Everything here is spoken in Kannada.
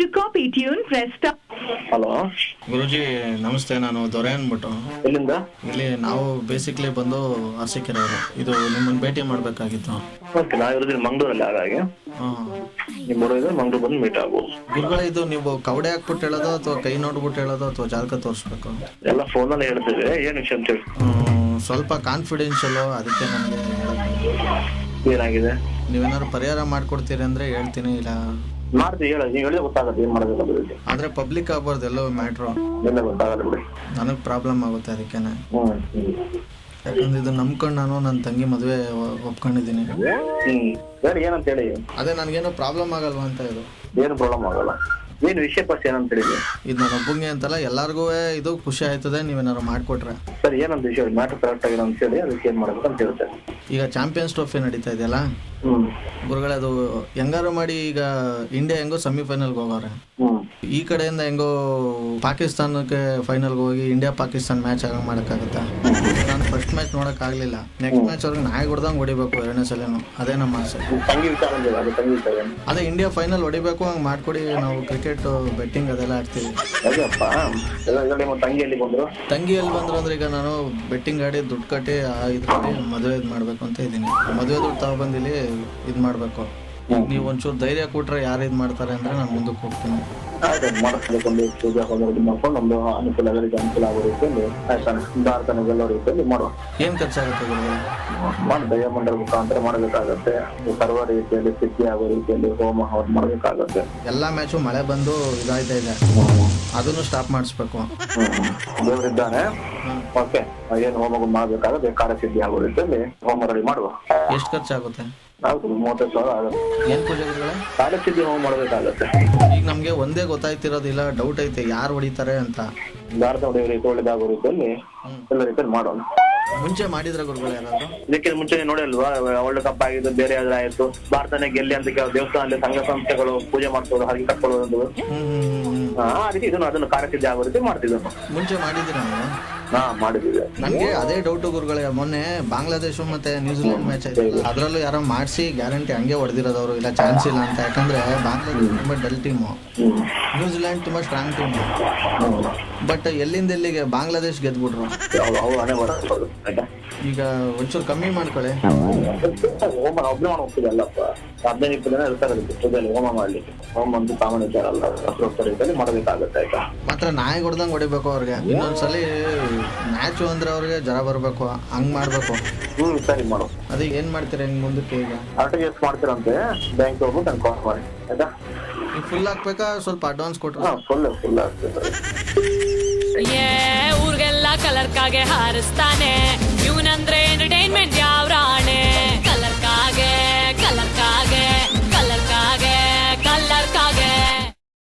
To copy tune press. Hello Guruji ನಮಸ್ತೆ. ನಾನು ದೊರೆ ಅನ್ಬಿಟ್ಟು ಎಲ್ಲಿಂದ? ಇಲ್ಲಿ ನಾವು ಬೇಸಿಕ್ಲಿ ಬಂದು ಅರಸೀಕೆರೆಯವರು. ಇದು ನಿಮ್ಮನ್ನ ಭೇಟಿ ಮಾಡ್ಬೇಕಾಗಿತ್ತು. ಓಕೆ ನಾವು ಇರೋದಿಲ್ಲ ಮಂಗಳೂರಲ್ಲಿ ಹಾಗಾಗಿ. ನಿಮ್ಮ ಇದ್ರೆ ಮಂಗಳೂರು ಬಂದು ಮೀಟ್ ಆಗ್ಬೋದು. ಗುರುಗಳ ಇದು ನೀವು ಕವಡೆ ಹಾಕ್ಬಿಟ್ಟು ಹೇಳೋದು ಅಥವಾ ಕೈ ನೋಡ್ಬಿಟ್ಟು ಹೇಳೋದು ಅಥವಾ ಜಾಲಕ ತೋರಿಸ್ಬೇಕು? ಎಲ್ಲ ಫೋನಲ್ಲಿ ಹೇಳ್ತೀವಿ ಏನು ವಿಷಯ ಅಂತ ಹೇಳಿ. ಸ್ವಲ್ಪ ಕಾನ್ಫಿಡೆನ್ಷಿಯಲ್ ಅದಕ್ಕೆ ನನಗೆ ಏನಾಗಿದೆ? ನೀವೇನಾದ್ರು ಪರಿಹಾರ ಮಾಡ್ಕೊಡ್ತೀರಿ ಅಂದ್ರೆ ಹೇಳ್ತೀನಿ ಇಲ್ಲ? ಮಾಡ್ತೀವಿ ಹೇಳ ನೀವು ಹೇಳಿದ್ರೆ ಗೊತ್ತಾಗತ್ತೆ ಏನ್ ಮಾಡೋದಿಲ್ಲ ಬಿಡಿ ಆದ್ರೆ ಪಬ್ಲಿಕ್ ಆಗ್ಬಾರ್ದು ಎಲ್ಲೋ ಮ್ಯಾಟ್ರು ಎಲ್ಲ ಗೊತ್ತಾಗಲ್ಲ ಬಿಡಿ. ನನಗೆ ಪ್ರಾಬ್ಲಮ್ ಆಗುತ್ತೆ ಅದಕ್ಕೇನೆ. ಹ್ಮ್. ಹ್ಮ್. ಯಾಕಂದ್ರೆ ಇದು ನಂಬ್ಕೊಂಡು ನಾನು ನನ್ನ ತಂಗಿ ಮದ್ವೆ ಒಪ್ಕೊಂಡಿದ್ದೀನಿ. ಹ್ಮ್. ಹೇಳಿ ಏನಂತ ಹೇಳಿ. ಅದೇ ನನಗೇನೋ ಪ್ರಾಬ್ಲಮ್ ಆಗಲ್ವಾ ಅಂತ ಇದು. ಏನು ಪ್ರಾಬ್ಲಮ್ ಆಗಲ್ಲ. ಏನ್ ವಿಷಯ ಫಸ್ಟ್ ಏನಂತ ಹೇಳಿ ಇದು ನನ್ನ ಒಬ್ಬಂಗೆ ಅಂತಲ್ಲ ಎಲ್ಲಾರ್ಗೂ ಇದು ಖುಷಿ ಆಯ್ತದೆ ನೀವೇನಾರು ಮಾಡ್ಕೊಟ್ರೆ. ಸರ್ ಏನಂತ ವಿಷಯ ಮ್ಯಾಟರ್ ಕರೆಕ್ಟ್ ಆಗಿದೆ ಅಂತ ಹೇಳಿ ಅದಕ್ಕೆ ಏನ್ ಮಾಡ್ಬೇಕು ಅಂತ ಹೇಳ್ತಾರೆ ಈಗ ಚಾಂಪಿಯನ್ಸ್ ಟ್ರೋಫಿ ನಡೀತಾ ಇದೆಯಲ್ಲ? ಹ್ಮ್. ಗುರುಗಳೇ ಅದು ಹೆಂಗಾರು ಮಾಡಿ ಈಗ ಇಂಡಿಯಾ ಹೆಂಗೋ ಸೆಮಿಫೈನಲ್ಗೆ ಹೋಗವ್ರೆ ಹ್ಮ್. ಈ ಕಡೆಯಿಂದ ಹೆಂಗೋ ಪಾಕಿಸ್ತಾನಕ್ಕೆ ಫೈನಲ್ಗೆ ಹೋಗಿ ಇಂಡಿಯಾ ಪಾಕಿಸ್ತಾನ್ ಮ್ಯಾಚ್ ಆಗ ಮಾಡೋಕ್ಕಾಗತ್ತಾ? ನಾನು ಫಸ್ಟ್ ಮ್ಯಾಚ್ ನೋಡೋಕ್ಕಾಗಲಿಲ್ಲ ನೆಕ್ಸ್ಟ್ ಮ್ಯಾಚ್ ಅವ್ರಿಗೆ ನಾಯಿ ಹೊಡೆದಂಗ್ ಹೊಡಿಬೇಕು ಎರಡನೇ ಸಲನು ಅದೇ ನಮ್ಮ ಆಸೆ. ಅದು ಇಂಡಿಯಾ ಫೈನಲ್ ಹೊಡಿಬೇಕು ಹಂಗ್ ಮಾಡ್ಕೊಡಿ ನಾವು ಕ್ರಿಕೆಟ್ ಬೆಟ್ಟಿಂಗ್ ಅದೆಲ್ಲ ಆಡ್ತೀವಿ. ಅದೇಪ್ಪ ಎಲ್ಲ ಹೇಳಿ ನಿಮ್ಮ ತಂಗಿ ಎಲ್ಲಿ ಬಂದ್ರು? ಅಂದ್ರೆ ಈಗ ನಾನು ಬೆಟ್ಟಿಂಗ್ ಆಡಿ ದುಡ್ಡು ಕಟ್ಟಿ ಇದ್ರಲ್ಲಿ ಮದುವೆ ಮಾಡ್ಬೇಕು ಮಾಡಬೇಕು ಅಂತ ಇದ್ದೀನಿ. ಮದುವೆ ದುಡ್ಡು ತಗೊಬಂದಿಲ್ಲಿ ಇದು ಮಾಡಬೇಕು. ನೀವು ಒಂಚೂರು ಧೈರ್ಯ ಕೊಟ್ರೆ ಯಾರು ಇದು ಮಾಡ್ತಾರೆ ಅಂದ್ರೆ ನಾನು ಮುಂದಕ್ಕೆ ಹೋಗ್ತೀನಿ. ಮಾಡಿಸ್ಬೇಕಂದು ಪೂಜೆ ಹೋಗೋದು ಮಾಡ್ಕೊಂಡು ನಮ್ದು ಅನುಕೂಲ ಎಲ್ಲರಿಗೆ ಅನುಕೂಲ ಆಗೋ ರೀತಿಯಲ್ಲಿ ಆಯ್ತಾ ಭಾರತನ ಗೆಲ್ಲೋ ರೀತಿಯಲ್ಲಿ ಮಾಡುವ. ಏನು ಖರ್ಚಾಗುತ್ತೆ ಗುರುಗಳೇ? ಮಾಡಿ ದಯಮಂಡಲ ಮುಖಾಂತರ ಮಾಡಬೇಕಾಗತ್ತೆ ಸರ್ವ ರೀತಿಯಲ್ಲಿ ಸ್ಥಿತಿ ಆಗೋ ರೀತಿಯಲ್ಲಿ ಹೋಮ ಹವನ್ ಮಾಡಬೇಕಾಗತ್ತೆ. ಎಲ್ಲಾ ಮ್ಯಾಚು ಮಳೆ ಬಂದು ಇದಾಯ್ತಾ ಇದೆ. ಅದನ್ನು ಸ್ಟಾಪ್ ಮಾಡಿಸ್ಬೇಕು. ಹ್ಮ್. ದೇವರಿದ್ದಾನೆ ಓಕೆ ಏನು ಹೋಮ ಮಾಡಬೇಕಾಗತ್ತೆ ಕಾರ್ಯಸಿದ್ಧಿ ಆಗೋ ರೀತಿಯಲ್ಲಿ ಹೋಮ ರೆಡಿ ಮಾಡುವ. ಎಷ್ಟು ಖರ್ಚಾಗುತ್ತೆ? ಮೂವತ್ತೈದು ಸಾವಿರ ಆಗುತ್ತೆ. ಏನು ಪೂಜೆ ಗುರುಗಳೇ ಕಾರ್ಯಸಿದ್ಧಿ ಹೋಮ ಮಾಡಬೇಕಾಗತ್ತೆ. ಈಗ ನಮ್ಗೆ ಒಂದೇ ಗೊತ್ತಾಯ್ತಿರೋದಿಲ್ಲ ಡೌಟ್ ಐತೆ ಯಾರು ಹೊಡಿತಾರೆ ಅಂತ. ಭಾರತ ಒಳ್ಳೆದಾಗೋ ರೀತಿಯಲ್ಲಿ ಎಲ್ಲ ರೀತಿಯಲ್ಲಿ ಮಾಡೋಣ. ಮುಂಚೆ ಮಾಡಿದ್ರೆ ಗುರುಗಳು ಯಾರಾದ್ರು? ಇದಕ್ಕೆ ಮುಂಚೆ ನೋಡಲ್ವಾ ವರ್ಲ್ಡ್ ಕಪ್ ಆಗಿದ್ದು ಬೇರೆ ಯಾವ್ದು ಆಯ್ತು. ಭಾರತನೇ ಗೆಲ್ಲಿ ಅಂತ ಕೆಲವು ದೇವಸ್ಥಾನದಲ್ಲಿ ಸಂಘ ಸಂಸ್ಥೆಗಳು ಪೂಜೆ ಮಾಡ್ತಾರೆ ಹಾಗೆ ಕಟ್ಕೊಳ್ಳೋದು ಆ ರೀತಿ ಇದನ್ನು ಅದನ್ನು ಕಾರ್ಯಸಿದ್ಧಿ ಆಗೋ ರೀತಿ ಮಾಡ್ತಿದ್ದು ಮುಂಚೆ ಮಾಡಿದ್ರೆ ಹಾ ನನಗೆ ಅದೇ ಡೌಟ್ ಗುರುಗಳೇ ಮೊನ್ನೆ ಬಾಂಗ್ಲಾದೇಶ ಮತ್ತೆ ನ್ಯೂಜಿಲೆಂಡ್ ಮ್ಯಾಚ್ ಆಯ್ತು ಅದ್ರಲ್ಲೂ ಯಾರೋ ಮಾಡಿಸಿ ಗ್ಯಾರಂಟಿ ಹಂಗೆ ಹೊಡೆದಿರೋದವ್ರು ಇಲ್ಲ ಚಾನ್ಸ್ ಇಲ್ಲ ಅಂತ. ಯಾಕಂದ್ರೆ ಬಾಂಗ್ಲಾದೇಶ ತುಂಬಾ ಡಲ್ ಟೀಮು ನ್ಯೂಜಿಲೆಂಡ್ ತುಂಬಾ ಸ್ಟ್ರಾಂಗ್ ಟೀಮ್ ಬಟ್ ಎಲ್ಲಿಂದ ಎಲ್ಲಿಗೆ ಬಾಂಗ್ಲಾದೇಶ್ ಗೆದ್ಬಿಟ್ರು? ಈಗ ಒಂಚೂರು ಕಮ್ಮಿ ಮಾಡ್ಕೊಳ್ಳಿ ಹೋಮ ಒಬ್ಬನೇ ಮಾಡಿ ಹೋಗ್ತಿದೆ ಅಲ್ಲಪ್ಪ ಹದಿನೈದು ಇಪ್ಪತ್ತು ಜನ ಇರ್ತಾರೆ ಪೂಜೆಯಲ್ಲಿ ಹೋಮ ಮಾಡ್ಲಿಕ್ಕೆ ಹೋಮ ಒಂದು ಸಾಮಾನ್ಯ ವಿಚಾರ ಅಲ್ಲ ರೀತಿಯಲ್ಲಿ ಆಯ್ತಾ ಮಾತ್ರ ನಾಯಿ ಹೊಡೆದಂಗೆ ಹೊಡಿಬೇಕು ಅವ್ರಿಗೆ. ಇನ್ನೊಂದ್ಸಲ ಮ್ಯಾಚು ಅಂದ್ರೆ ಅವ್ರಿಗೆ ಜ್ವರ ಬರಬೇಕು ಹಂಗ್ ಮಾಡ್ಬೇಕು. ಹ್ಮ್ ಸರಿ ಮಾಡು ಅದೇ ಏನ್ ಮಾಡ್ತೀರಾ ಹೆಂಗ್ ಮುಂದಕ್ಕೆ ಈಗ? ಆರ್ ಟಿ ಎಸ್ ಮಾಡ್ತೀರಂತೆ ಬ್ಯಾಂಕ್ ಹೋಗ್ಬಿಟ್ಟು ನಾನು ಕಾಲ್ ಮಾಡಿ ಆಯ್ತಾ ಫುಲ್ ಹಾಕ್ಬೇಕಾ? ಸ್ವಲ್ಪ ಅಡ್ವಾನ್ಸ್ ಕೊಟ್ಟರು ಹಾ ಫುಲ್ ಫುಲ್ ಆಗ್ತದೆ ಏ ಊರ್ಗೆಲ್ಲ ಕಲರ್ ಕಾಗೆ ಹಾರಿಸ್ತಾನೆ. inmediato.